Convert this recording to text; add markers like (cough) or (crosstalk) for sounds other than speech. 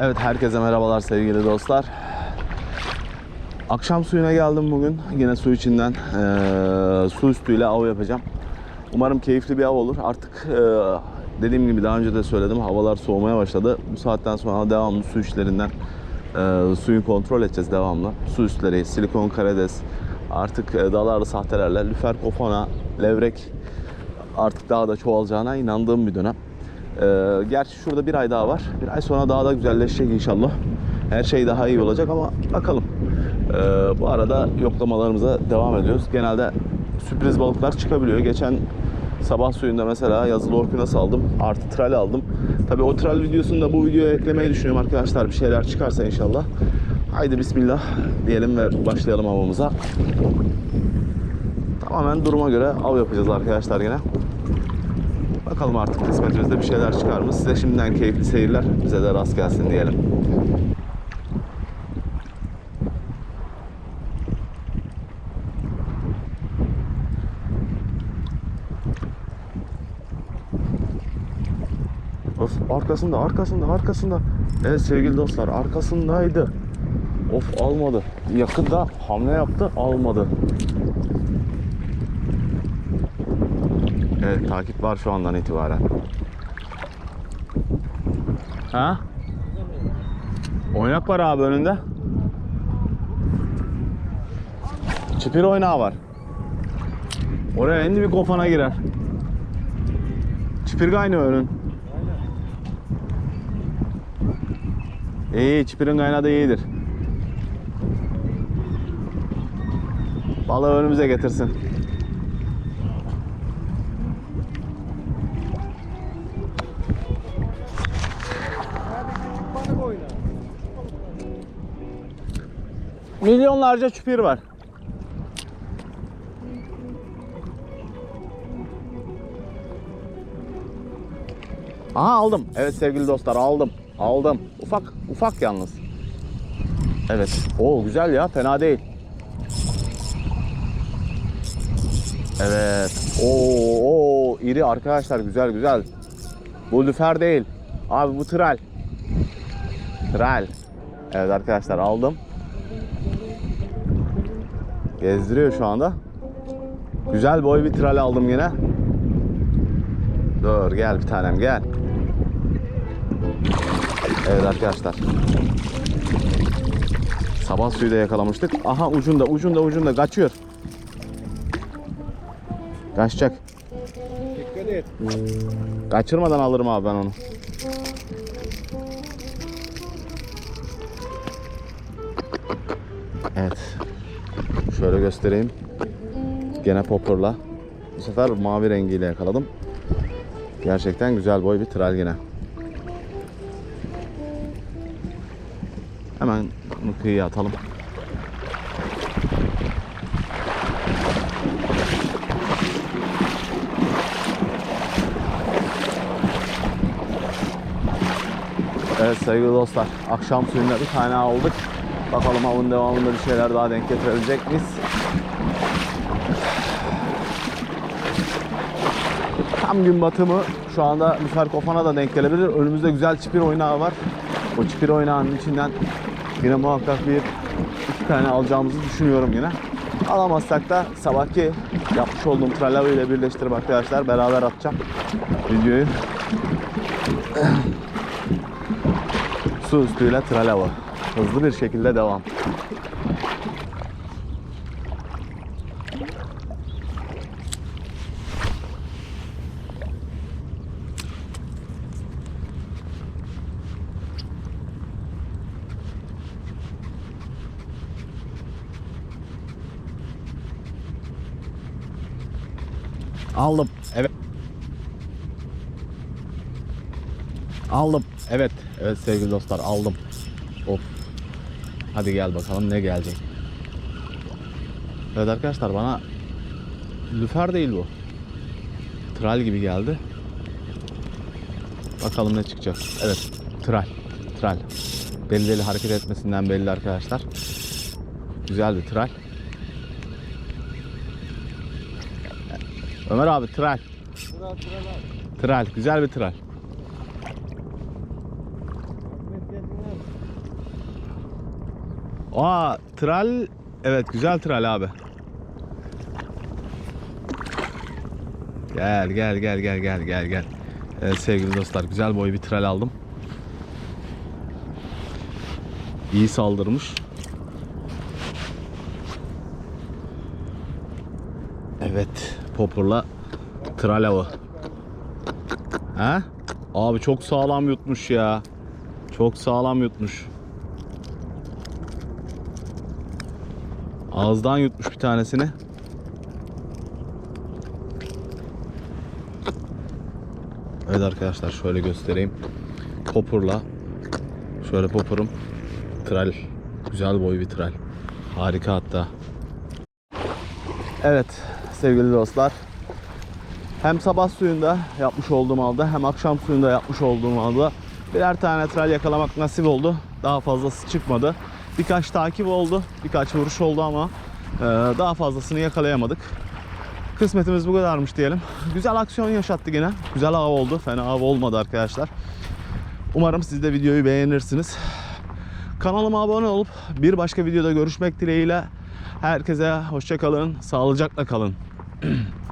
Evet herkese merhabalar sevgili dostlar. Akşam suyuna geldim bugün. Yine su içinden eee, su üstüyle av yapacağım. Umarım keyifli bir av olur. Artık eee, dediğim gibi daha önce de söyledim havalar soğumaya başladı. Bu saatten sonra devamlı su işlerinden eee, suyu kontrol edeceğiz devamlı. Su üstleri, silikon karides, artık eee, dalarlı sahtelerle lüfer kofana, levrek artık daha da çoğalacağına inandığım bir dönem. Ee, gerçi şurada bir ay daha var. Bir ay sonra daha da güzelleşecek inşallah. Her şey daha iyi olacak ama bakalım. Ee, bu arada yoklamalarımıza devam ediyoruz. Genelde sürpriz balıklar çıkabiliyor. Geçen sabah suyunda mesela yazılı orkuna saldım. Artı tral aldım. Tabii o tral videosunu da bu videoya eklemeyi düşünüyorum arkadaşlar. Bir şeyler çıkarsa inşallah. Haydi bismillah diyelim ve başlayalım avımıza. Tamamen duruma göre av yapacağız arkadaşlar yine. Bakalım artık kısmetimizde bir şeyler çıkar mı? Size şimdiden keyifli seyirler. Bize de rast gelsin diyelim. Of arkasında arkasında arkasında. Evet sevgili dostlar arkasındaydı. Of almadı. Yakında hamle yaptı almadı. Evet takip var şu andan itibaren. Ha? Oynak var abi önünde. Çipir oynağı var. Oraya en bir kofana girer. Çipir kaynıyor önün. İyi, çipirin kaynağı da iyidir. Balığı önümüze getirsin. Milyonlarca çupir var. Aha aldım. Evet sevgili dostlar aldım. Aldım. Ufak ufak yalnız. Evet. Oo güzel ya fena değil. Evet. Oo, oo iri arkadaşlar güzel güzel. Bu lüfer değil. Abi bu tral. Tral. Evet arkadaşlar aldım. Gezdiriyor şu anda. Güzel boy bir tral aldım yine. Dur gel bir tanem gel. Evet arkadaşlar. Sabah suyu da yakalamıştık. Aha ucunda ucunda ucunda kaçıyor. Kaçacak. Dikkat et. Kaçırmadan alırım abi ben onu. Evet. Şöyle göstereyim. Gene popperla. Bu sefer mavi rengiyle yakaladım. Gerçekten güzel boy bir tral yine. Hemen bunu kıyıya atalım. Evet sevgili dostlar, akşam suyunda bir tane aldık. Bakalım avın devamında bir şeyler daha denk getirebilecek miyiz? Tam gün batımı şu anda Lüfer Kofan'a da denk gelebilir. Önümüzde güzel çipir oynağı var. O çipir oynağının içinden yine muhakkak bir iki tane alacağımızı düşünüyorum yine. Alamazsak da sabahki yapmış olduğum tralavi ile birleştirip arkadaşlar beraber atacağım videoyu. Su üstüyle tralava. Hızlı bir şekilde devam. Aldım. Evet. Aldım. Evet. Evet sevgili dostlar aldım. Hadi gel bakalım ne gelecek. Evet arkadaşlar bana lüfer değil bu. Tral gibi geldi. Bakalım ne çıkacak. Evet. Tral. Tral. Deli deli hareket etmesinden belli arkadaşlar. Güzel bir tral. Ömer abi tral. Sıra sıralar. Tral. Güzel bir tral. Aa tral evet güzel tral abi. Gel gel gel gel gel gel gel. Evet sevgili dostlar güzel boy bir tral aldım. İyi saldırmış. Evet popurla tral avı. Ha? Abi çok sağlam yutmuş ya. Çok sağlam yutmuş. Ağızdan yutmuş bir tanesini. Evet arkadaşlar şöyle göstereyim. Popurla şöyle popurum. Tral. Güzel boy bir tral. Harika hatta. Evet sevgili dostlar. Hem sabah suyunda yapmış olduğum alda hem akşam suyunda yapmış olduğum alda birer tane tral yakalamak nasip oldu. Daha fazlası çıkmadı. Birkaç takip oldu. Birkaç vuruş oldu ama e, daha fazlasını yakalayamadık. Kısmetimiz bu kadarmış diyelim. Güzel aksiyon yaşattı gene. Güzel av oldu. Fena av olmadı arkadaşlar. Umarım siz de videoyu beğenirsiniz. Kanalıma abone olup bir başka videoda görüşmek dileğiyle herkese hoşça kalın, sağlıcakla kalın. (clears throat)